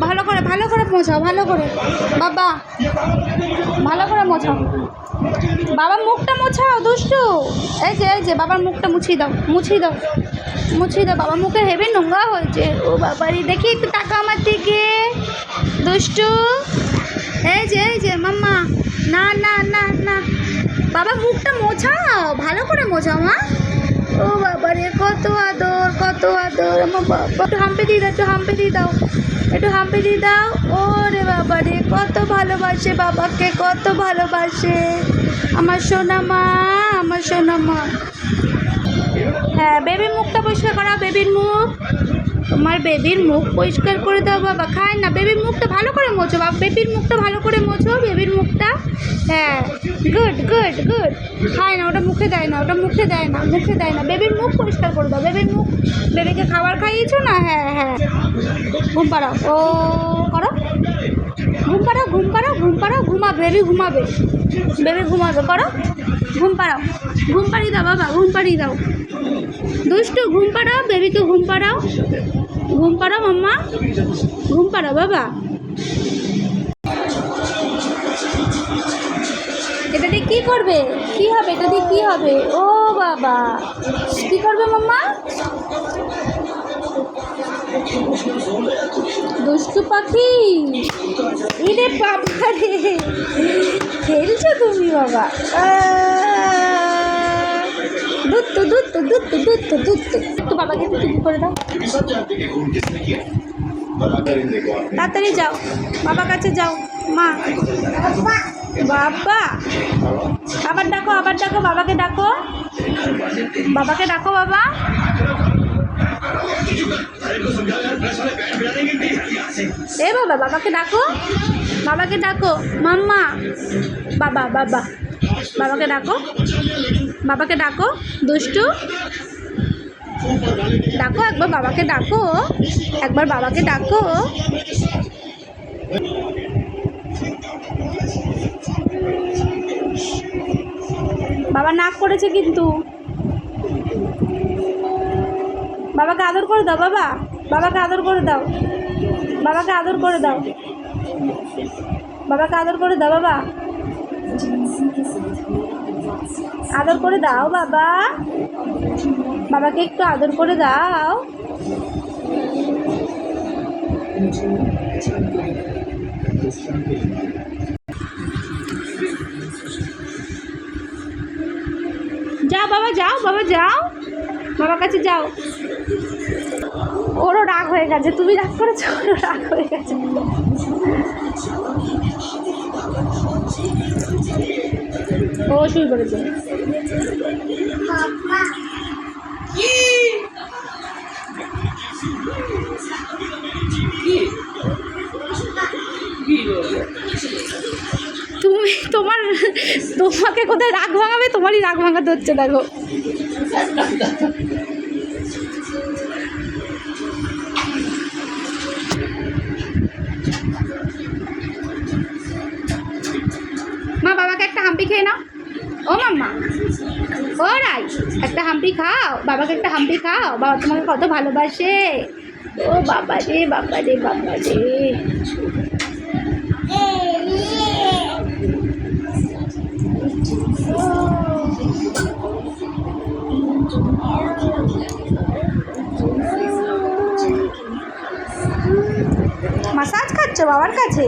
ভালো করে ভালো করে মোছাও ভালো করে। বাবা, ভালো করে মোছাও। বাবা, মুখটা মোছাও, দুষ্টু। এই যে এই যে, বাবার মুখটা মুছিয়ে দাও মুছিয়ে দাও মুছিয়ে দাও। বাবা, মুখে হেভি নোংরা হয়েছে। ও বাবারি দেখি একটু টাকা আমার দিকে। দুষ্টু, এই যে এই যে, মাম্মা। না না না না। বাবা, মুখটা মোছাও, ভালো করে মোছাও, মা। ও বাবা। রে কত আদর কত আদর, আমার বাবা। একটু হাম্পে দিয়ে দাও, একটু হাম্পে দিয়ে দাও। একটু হাম্পে দিয়ে দাও। ও রে বাবা রে, কত ভালোবাসে বাবাকে, কত ভালোবাসে। আমার সোনা মা, আমার সোনা মা। হ্যাঁ বেবির মুখটা পরিষ্কার করা বেবির মুখ। তোমার বেবির মুখ পরিষ্কার করে দাও, বাবা। খায় না, বেবির মুখটা ভালো করে মোছো, বাবা। বেবির মুখটা ভালো করে মোছো, বেবির মুখটা। হ্যাঁ গুড গুড গুড খায় না, ওটা মুখে দেয় না, ওটা মুখে দেয় না, মুখে দেয় না। বেবির মুখ পরিষ্কার করে দাও, বেবির মুখ বেবিকে খাবার খাইয়েছো না? হ্যাঁ হ্যাঁ। ঘুম পাড়াও। ও, করো। ঘুম পাড়াও ঘুম পাড়াও ঘুম পাড়াও ঘুমা বেবি ঘুমাবে। বেবি ঘুমাবে, করো। ঘুম পাড়াও। ঘুম পাড়িয়ে দাও, বাবা, ঘুম পাড়িয়ে দাও। দুষ্টু, ঘুম পাড়াও, বেবিকে ঘুম পাড়াও। ঘুম পাড়াও মাম্মা। ঘুম পাড়াও বাবা। এটা দিয়ে কী করবে? কী হবে? এটা দিয়ে কী হবে? ও বাবা। কী করবে মাম্মা? দুষ্টু পাখি। ইরে বাবা রে। খেলছো তুমি বাবা। দুত্তু দুত্তু দুত্তু দুত্তু দুত্তু একটু বাবাকে একটু চুপি করে দাও। তাড়াতাড়ি যাও। বাবার কাছে যাও। মা। বাবা। আবার ডাকো আবার ডাকো বাবাকে ডাকো। বাবাকে ডাকো বাবা। এ বাবা বাবাকে ডাকো। বাবাকে ডাকো। মাম্মা। বাবা বাবা। বাবাকে ডাকো। বাবাকে ডাকো। দুষ্টু। ডাকো, একবার বাবাকে ডাকো। একবার বাবাকে ডাকো। বাবা নাক করেছে কিন্তু। বাবাকে আদর করে দাও, বাবা। বাবাকে আদর করে দাও। বাবাকে আদর করে দাও। বাবাকে আদর করে দাও, বাবা। আদর করে দাও, বাবা। বাবাকে একটু আদর করে দাও। যাও, বাবা যাও বাবা, যাও। বাবার কাছে যাও। ওরও রাগ হয়ে গেছে। তুমি রাগ করেছ, ওরও রাগ হয়ে গেছে। ও শুয়ে পড়েছে তুমি তোমার, তোমাকে কোথায় রাগ ভাঙাবে? তোমারই রাগ ভাঙাতে হচ্ছে, দেখো। মা, বাবাকে একটা হাম্পি খেয়ে নাও। ও মাম্মা। ও রাই একটা হাম্পি খাও, বাবাকে একটা হাম্পি খাও। বাবা তোমাকে কত ভালোবাসে। ও বাবা রে বাবা রে বাবা রে। মাসাজ খাচ্ছ বাবার কাছে?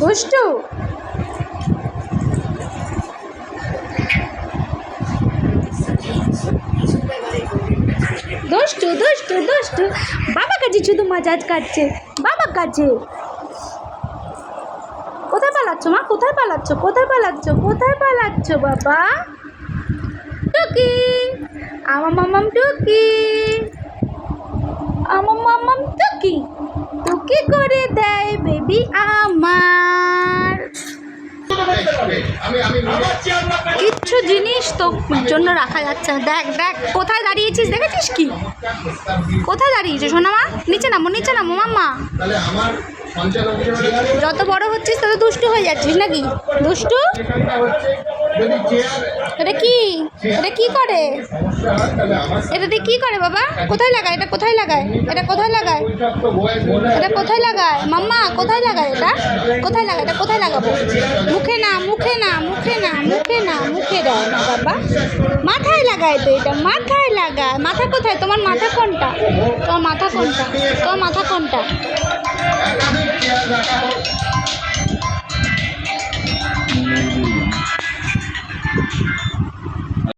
দুষ্টু। দুষ্টু দুষ্টু দুষ্টু। বাবা কাছে শুধু মাজাজ কাটছে, বাবা কাছে। কোথায় পালাচ্ছ, মা? কোথায় পালাচ্ছ কোথায় পালাচ্ছ কোথায় পালাচ্ছ, বাবা? টুকি। আমার মামাম টুকি। আমার মামাম টুকি। টুকি করে দেয় বেবি আমার কিচ্ছু জিনিস তো জন্য রাখা যাচ্ছে দেখ দেখ, কোথায় দাঁড়িয়েছিস, দেখেছিস কি? কোথায় দাঁড়িয়েছিস শোনা মা নিচে নামো নিচে নামো তাহলে যত বড় হচ্ছিস, তত দুষ্টু হয়ে যাচ্ছিস নাকি? দুষ্টু? এটা কি? এটা কি করে? এটা দিয়ে কি করে বাবা? কোথায় লাগায়? এটা কোথায় লাগায়? এটা কোথায় লাগায়? এটা কোথায় লাগায়? মাম্মা, কোথায় লাগায় এটা? কোথায় লাগায়? এটা কোথায় লাগাবো? মুখে না মুখে না মুখে না মুখে না, মুখে দেয় না বাবা। মাথায় লাগায় তো এটা, মাথায় লাগায়। মাথা কোথায়? তোমার মাথা কোনটা? তোমার মাথা কোনটা? তোমার মাথা কোনটা?